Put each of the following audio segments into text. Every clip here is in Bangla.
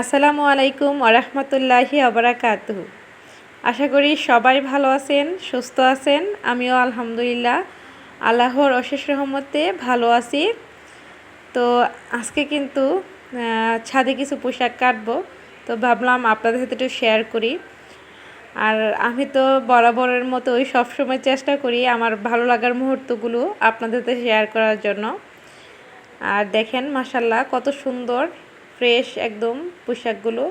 আসসালামু আলাইকুম আরহামতুল্লাহি আবরাকাতুহু আশা করি সবাই ভালো আছেন, সুস্থ আছেন। আমিও আলহামদুলিল্লাহ আল্লাহর অশেষ রহমতে ভালো আছি। তো আজকে কিন্তু ছাদে কিছু পোশাক কাটবো। তো ভাবলাম আপনাদের সাথে একটু শেয়ার করি। আর আমি তো বরাবরের মতোই সবসময় চেষ্টা করি আমার ভালো লাগার মুহূর্তগুলো আপনাদের সাথে শেয়ার করার জন্য। আর দেখেন মাসাল্লাহ কত সুন্দর ফ্রেশ একদম পোশাকগুলো।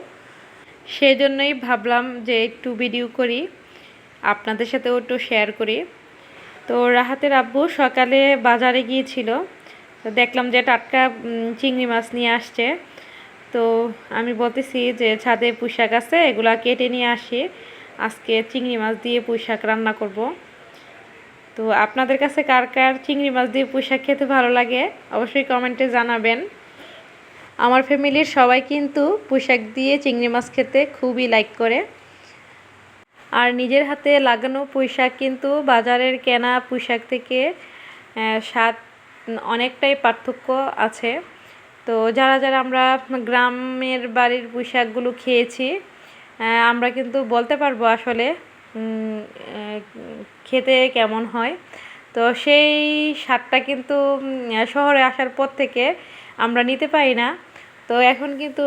সেই জন্যই ভাবলাম যে একটু ভিডিও করি, আপনাদের সাথেও একটু শেয়ার করি। তো রাহাতের আব্বু সকালে বাজারে গিয়েছিল, তো দেখলাম যে টাটকা চিংড়ি মাছ নিয়ে আসছে। তো আমি বলতেছি যে ছাদে পুঁইশাক আছে, এগুলা কেটে নিয়ে আসি। আজকে চিংড়ি মাছ দিয়ে পুঁইশাক রান্না করব। তো আপনাদের কাছে কার কার চিংড়ি মাছ দিয়ে পুঁইশাক খেতে ভালো লাগে, অবশ্যই কমেন্টে জানাবেন। আমার ফ্যামিলির সবাই কিন্তু পুঁইশাক দিয়ে চিংড়ি মাছ খেতে খুবই লাইক করে। আর নিজের হাতে লাগানো পুঁইশাক কিন্তু বাজারের কেনা পুঁইশাক থেকে স্বাদ অনেকটাই পার্থক্য আছে। তো যারা যারা আমরা গ্রামের বাড়ির পুঁইশাকগুলো খেয়েছি আমরা কিন্তু বলতে পারব আসলে খেতে কেমন হয়। তো সেই স্বাদটা কিন্তু শহরে আসার পর থেকে আমরা নিতে পারি না। তো এখন কিন্তু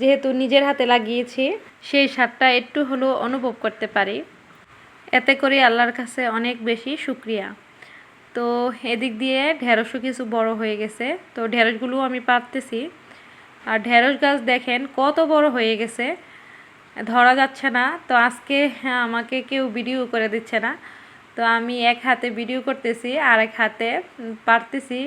যেহেতু নিজের হাতে লাগিয়েছি সেই স্বাদটা একটু হলেও অনুভব করতে পারি। এতে করে আল্লাহর কাছে অনেক বেশি শুক্রিয়া। তো এদিক দিয়ে ঢেঁড়সও কিছু বড় হয়ে গেছে। তো ঢেঁড়সগুলো আমি পারতেছি আর ঢেঁড়স গাছ দেখেন কত বড় হয়ে গেছে। ধরা যাচ্ছে না। তো আজকে হ্যাঁ, আমাকে কেউ ভিডিও করে দিচ্ছে না। তো আমি এক হাতে ভিডিও করতেছি আর এক হাতে পারতেছি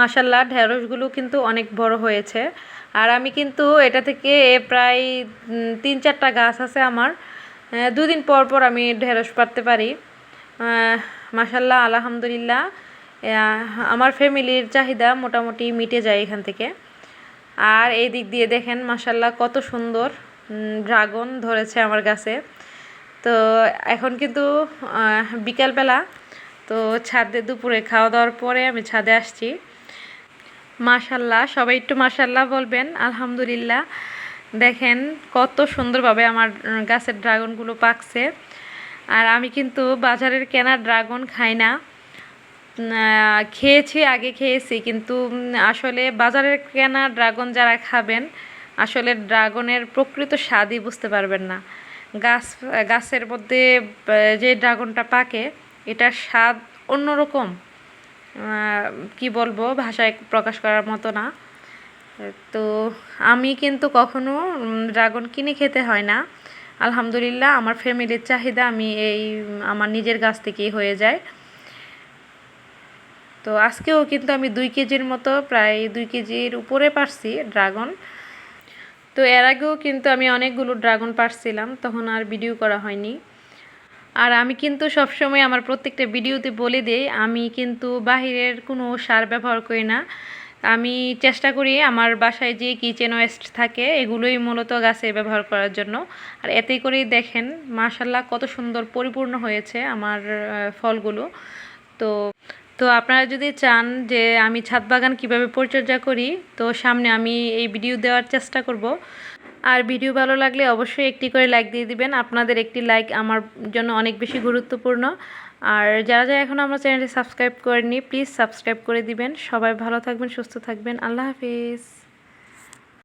মাসাল্লাহ ঢেঁড়সগুলো কিন্তু অনেক বড় হয়েছে। আর আমি কিন্তু এটা থেকে প্রায় তিন চারটা গাছ আছে আমার। দুদিন পর পর আমি ঢেঁড়স পারতে পারি। মাসাল্লাহ আলহামদুলিল্লাহ। আমার ফ্যামিলির চাহিদা মোটামুটি মিটে যায় এখান থেকে। আর এই দিক দিয়ে দেখেন মাসাল্লাহ কত সুন্দর ড্রাগন ধরেছে আমার গাছে। তো এখন কিন্তু বিকালবেলা, তো ছাদে দুপুরে খাওয়া দাওয়ার পরে আমি ছাদে আসছি। মাশাল্লাহ, সবাই একটু মাশাল্লাহ বলবেন, আলহামদুলিল্লাহ। দেখেন কত সুন্দরভাবে আমার গাছের ড্রাগনগুলো পাকছে। আর আমি কিন্তু বাজারের কেনা ড্রাগন খাই না। খেয়েছি, আগে খেয়েছি, কিন্তু আসলে বাজারের কেনা ড্রাগন যারা খাবেন, আসলে ড্রাগনের প্রকৃত স্বাদই বুঝতে পারবেন না। গাছ, গাছের মধ্যে যে ড্রাগনটা পাকে, এটার স্বাদ অন্যরকম। কি বলব, ভাষায় প্রকাশ করার মতো না। তো আমি কিন্তু কখনো ড্রাগন কিনে খেতে হয় না। আলহামদুলিল্লাহ, আমার ফ্যামিলির চাহিদা আমি এই, আমার নিজের গাছ থেকেই হয়ে যায়। তো আজকেও কিন্তু আমি দুই কেজির মতো, প্রায় দুই কেজির উপরে পারছি ড্রাগন। তো এর আগেও কিন্তু আমি অনেকগুলো ড্রাগন পারছিলাম, তখন আর ভিডিও করা হয়নি। আর আমি কিন্তু সবসময় আমার প্রত্যেকটা ভিডিওতে বলে দিই, আমি কিন্তু বাহিরের কোনো সার ব্যবহার করি না। আমি চেষ্টা করি আমার বাসায় যে কিচেন ওয়েস্ট থাকে, এগুলোই মূলত গাছে ব্যবহার করার জন্য। আর এতে করেই দেখেন মাশাল্লাহ কত সুন্দর পরিপূর্ণ হয়েছে আমার ফলগুলো। তো তো আপনারা যদি চান যে আমি ছাদ বাগান কীভাবে পরিচর্যা করি, তো সামনে আমি এই ভিডিও দেওয়ার চেষ্টা করব। আর ভিডিও ভালো লাগলে অবশ্যই একটি করে লাইক দিয়ে দিবেন। আপনাদের একটি লাইক আমার জন্য অনেক বেশি গুরুত্বপূর্ণ। আর যারা যারা এখন আমার চ্যানেলটি সাবস্ক্রাইব করেনি প্লিজ সাবস্ক্রাইব করে দিবেন। সবাই ভালো থাকবেন, সুস্থ থাকবেন। আল্লাহ হাফিজ।